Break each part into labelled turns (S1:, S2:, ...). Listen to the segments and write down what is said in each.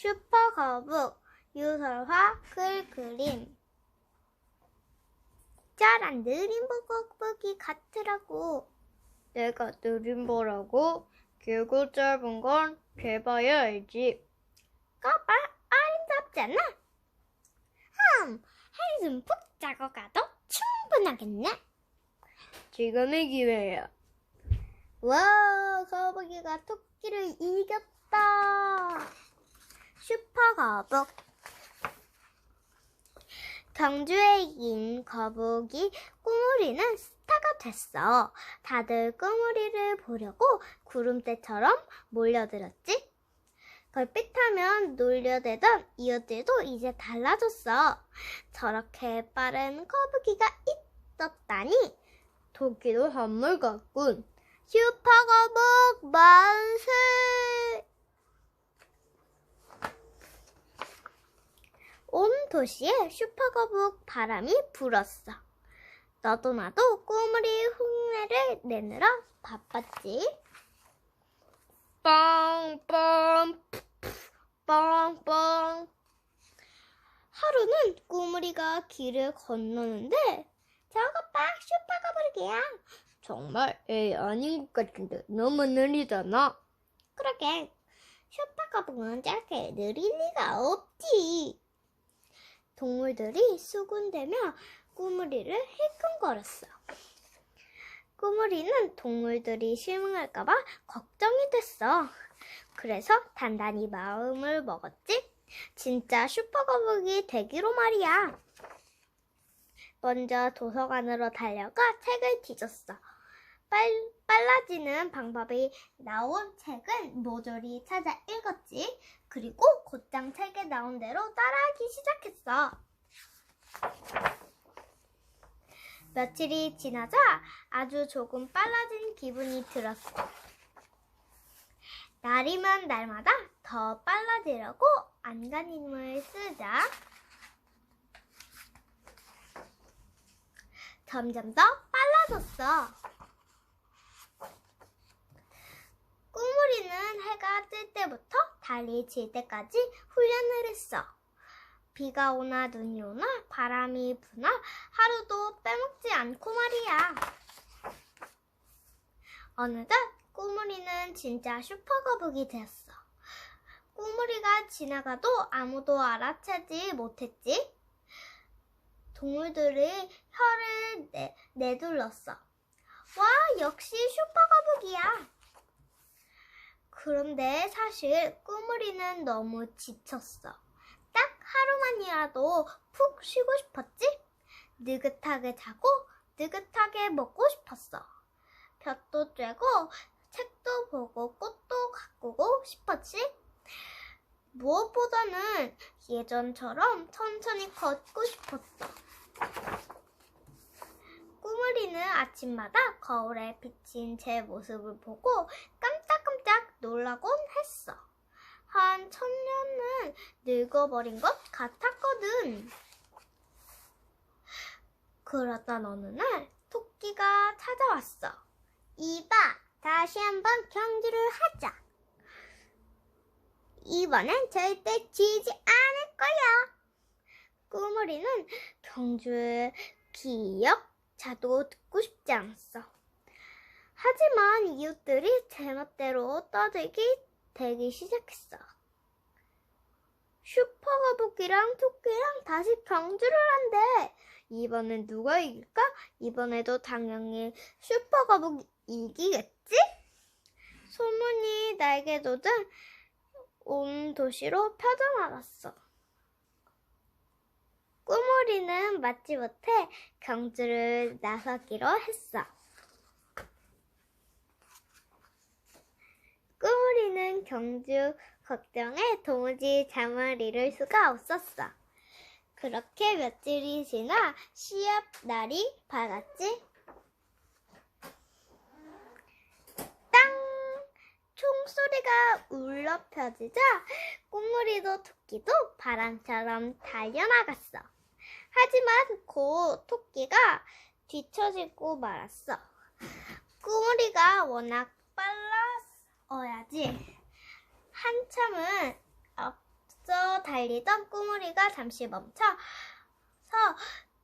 S1: 슈퍼 거북 유설화 글 그림 짜란 느린 거북이 같으라고
S2: 내가 느린 거라고? 길고 짧은 건 개봐야 알지.
S1: 꺼봐 아름답지 않아? 흠 한숨 푹 자고 가도 충분하겠네
S2: 지금이 기회야.
S1: 와 거북이가 토끼를 이겼다 슈퍼 거북 경주에 이긴 거북이 꾸물이는 스타가 됐어. 다들 꾸물이를 보려고 구름대처럼 몰려들었지. 걸핏하면 놀려대던 이웃들도 이제 달라졌어. 저렇게 빠른 거북이가 있었다니.
S2: 토끼도 한물 같군.
S1: 슈퍼 거북 만세! 온 도시에 슈퍼거북 바람이 불었어. 너도 나도 꾸물이 흉내를 내느라 바빴지.
S2: 빵빵 빵빵
S1: 하루는 꾸물이가 길을 건너는데 저것 봐 슈퍼거북이야.
S2: 정말 애 아닌 것 같은데 너무 느리잖아.
S1: 그러게 슈퍼거북은 저렇게 느릴 리가 없지. 동물들이 수군대며 꾸물이를 힐끔거렸어. 꾸물이는 동물들이 실망할까봐 걱정이 됐어. 그래서 단단히 마음을 먹었지. 진짜 슈퍼 거북이 되기로 말이야. 먼저 도서관으로 달려가 책을 뒤졌어. 빨, 빨라지는 방법이 나온 책은 모조리 찾아 읽었지. 그리고 곧장 책에 나온 대로 따라하기 시작했어. 며칠이 지나자 아주 조금 빨라진 기분이 들었어. 날이면 날마다 더 빨라지려고 안간힘을 쓰자 점점 더 빨라졌어. 꾸물이는 해가 뜰 때부터 달이 질 때까지 훈련을 했어. 비가 오나 눈이 오나 바람이 부나 하루도 빼먹지 않고 말이야. 어느덧 꾸물이는 진짜 슈퍼거북이 되었어. 꾸물이가 지나가도 아무도 알아채지 못했지. 동물들이 혀를 내, 내둘렀어. 와, 역시 슈퍼거북이야. 그런데 사실 꾸물이는 너무 지쳤어. 딱 하루만이라도 푹 쉬고 싶었지? 느긋하게 자고 느긋하게 먹고 싶었어. 볕도 쬐고 책도 보고 꽃도 가꾸고 싶었지? 무엇보다는 예전처럼 천천히 걷고 싶었어. 꾸물이는 아침마다 거울에 비친 제 모습을 보고 놀라곤 했어. 한 천년은 늙어버린 것 같았거든. 그러던 어느 날 토끼가 찾아왔어. 이봐, 다시 한번 경주를 하자. 이번엔 절대 지지 않을 거야. 꾸물이는 경주의 기억 자도 듣고 싶지 않았어. 하지만 이웃들이 제멋대로 떠들기 되기 시작했어. 슈퍼거북이랑 토끼랑 다시 경주를 한대. 이번엔 누가 이길까? 이번에도 당연히 슈퍼거북이 이기겠지? 소문이 날개 돋은 온 도시로 펴져나갔어. 꾸물이는 마지못해 경주를 나서기로 했어. 꾸물이는 경주 걱정에 도무지 잠을 이룰 수가 없었어. 그렇게 며칠이 지나 시합 날이 밝았지. 땅! 총소리가 울려 펴지자 꾸물이도 토끼도 바람처럼 달려나갔어. 하지만 곧 토끼가 뒤처지고 말았어. 꾸물이가 워낙 빨라 어야지. 한참은 앞, 앞서 달리던 꾸물이가 잠시 멈춰서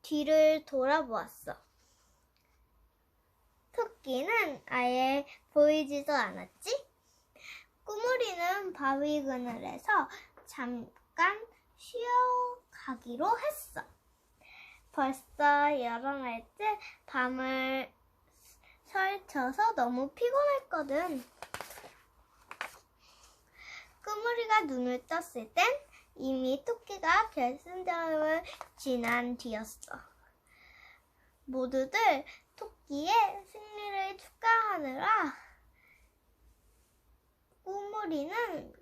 S1: 뒤를 돌아보았어. 토끼는 아예 보이지도 않았지? 꾸물이는 바위 그늘에서 잠깐 쉬어가기로 했어. 벌써 열어날째 밤을 설쳐서 너무 피곤했거든. 꾸물이가 눈을 떴을 땐 이미 토끼가 결승점을 지난 뒤였어. 모두들 토끼의 승리를 축하하느라 꾸물이는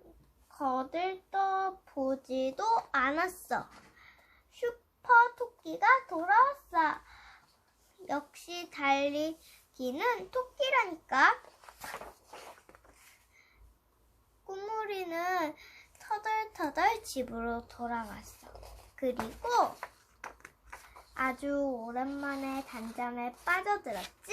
S1: 거들떠 보지도 않았어. 슈퍼 토끼가 돌아왔어. 역시 달리기는 토끼라니까. 꾸물이는 터덜터덜 집으로 돌아갔어. 그리고 아주 오랜만에 단잠에 빠져들었지?